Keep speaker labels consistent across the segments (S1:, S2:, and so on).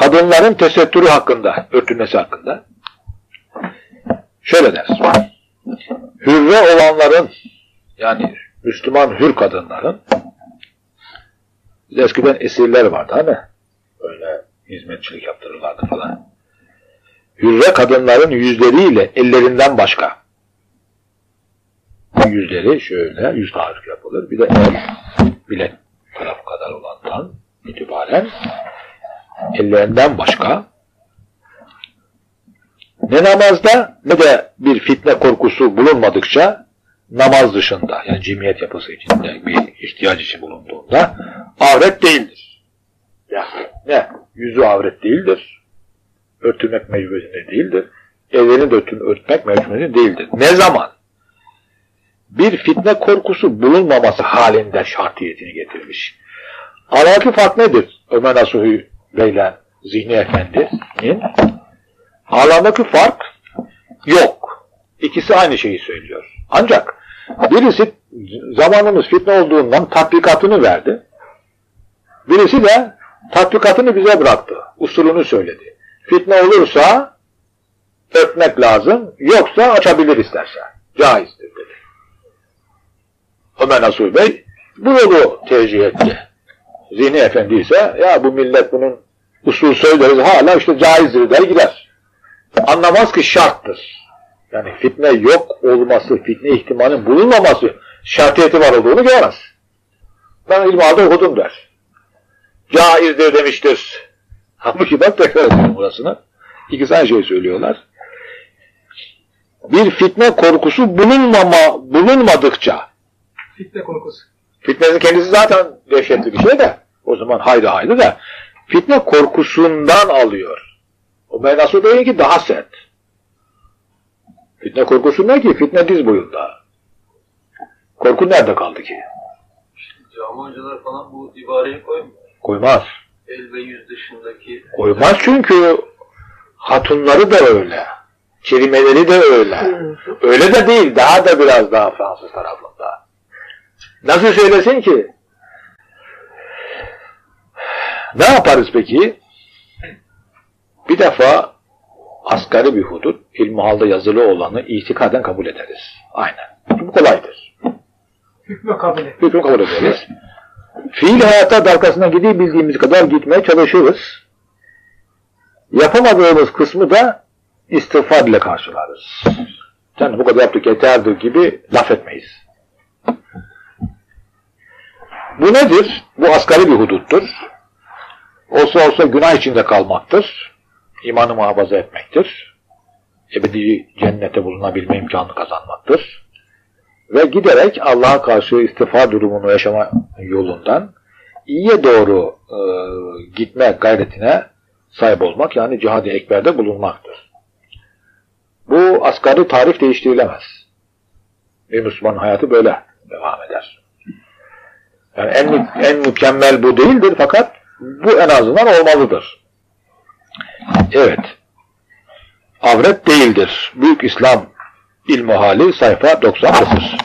S1: kadınların tesettürü hakkında, örtülmesi hakkında şöyle der. Hürre olanların yani Müslüman hür kadınların eskiden esirler vardı hani öyle hizmetçilik yaptırırlardı falan. Hürre kadınların yüzleriyle ellerinden başka yüzleri şöyle yüz tarif yapılır. Bir de el bilek tarafı kadar olandan itibaren ellerinden başka ne namazda ne de bir fitne korkusu bulunmadıkça namaz dışında yani cemiyet yapısı içinde bir ihtiyaç için bulunduğunda avret değildir. Yani ne? Yüzü avret değildir. Örtülmek mecburiyetinde değildir. Ellerini de örtmek mecburiyetinde değildir. Ne zaman? Bir fitne korkusu bulunmaması halinde şartiyetini getirmiş. Aradaki fark nedir? Ömer Nasuhi Bey'le Zihni Efendi'nin aradaki fark yok. İkisi aynı şeyi söylüyor. Ancak birisi zamanımız fitne olduğundan tatbikatını verdi. Birisi de tatbikatını bize bıraktı. Usulünü söyledi. Fitne olursa öpmek lazım, yoksa açabilir isterse. Caizdir dedi. Ömer Nasuh Bey bu yolu tercih etti. Zihni Efendi ise ya bu millet bunun usul söyleriz hala işte caizdir der gider. Anlamaz ki şarttır. Yani fitne yok olması, fitne ihtimalinin bulunmaması şartiyeti var olduğunu görmez. Ben ilmihalde okudum der. Caizdir demiştir. Halbuki ben tekrar ediyorum burasını. İkisi aynı şeyi söylüyorlar. Bir fitne korkusu bulunmama, bulunmadıkça
S2: Fitne korkusu.
S1: Fitnenin kendisi zaten dehşetli bir şey de. O zaman haydi haydi de. Fitne korkusundan alıyor. O Menasuh Bey'in ki daha sert. Fitne korkusu ne ki? Fitne diz boyunda. Korku nerede kaldı ki?
S3: Cami hocalar falan bu ibareyi koymuyor.
S1: Koymaz.
S3: El ve yüz dışındaki...
S1: Koymaz çünkü hatunları da öyle. Kelimeleri de öyle. Öyle de değil. Daha da biraz daha Fransız tarafında. Nasıl söylesin ki? Ne yaparız peki? Bir defa asgari bir hudut, ilmihalde yazılı olanı itikaden kabul ederiz. Aynen. Bu kolaydır.
S2: Hükmü kabul et.
S1: Hükmü kabul ederiz. Fiil hayatta dalgasına gidebildiğimiz kadar gitmeye çalışırız. Yapamadığımız kısmı da istiğfar ile karşılarız. Yani bu kadar yaptık yeterdir gibi laf etmeyiz. Bu nedir? Bu asgari bir huduttur. Olsa olsa günah içinde kalmaktır. İmanı muhafaza etmektir. Ebedi cennete bulunabilme imkanı kazanmaktır. Ve giderek Allah'a karşı istifa durumunu yaşama yolundan iyiye doğru e, gitme gayretine sahip olmak yani cihad-ı ekberde bulunmaktır. Bu asgari tarif değiştirilemez. Bir Müslüman hayatı böyle devam eder. Yani en, en mükemmel bu değildir fakat bu en azından olmalıdır. Evet. Avret değildir. Büyük İslam İlmuhali sayfa 99.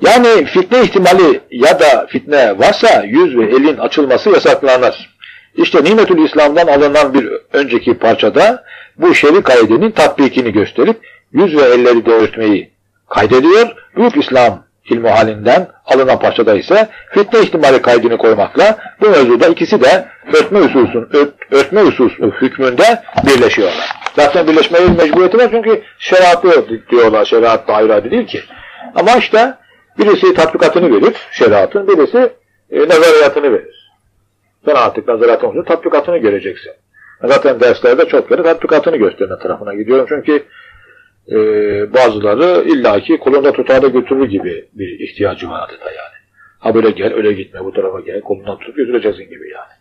S1: Yani fitne ihtimali ya da fitne varsa yüz ve elin açılması yasaklanır. İşte Nimetül İslam'dan alınan bir önceki parçada bu şer'i kaidenin tatbikini gösterip yüz ve elleri de örtmeyi kaydediyor. Büyük İslam ilmi halinden alınan parçada ise fitne ihtimali kaydını koymakla bu mevzuda ikisi de örtme usulsun, ört, örtme usul hükmünde birleşiyorlar. Zaten birleşmenin mecburiyeti var çünkü şeriatı diyorlar. Şeriat da ayrı değil ki. Ama işte birisi tatbikatını verir, şeriatın, birisi e, nazariyatını verir. Sen artık nazariyatın olunca tatbikatını göreceksin. Zaten derslerde çok kere tatbikatını gösterme tarafına gidiyorum çünkü e, bazıları illaki kolunda tutar da götürür gibi bir ihtiyacı var adeta yani. Ha böyle gel öyle gitme bu tarafa gel kolundan tutup götüreceksin gibi yani.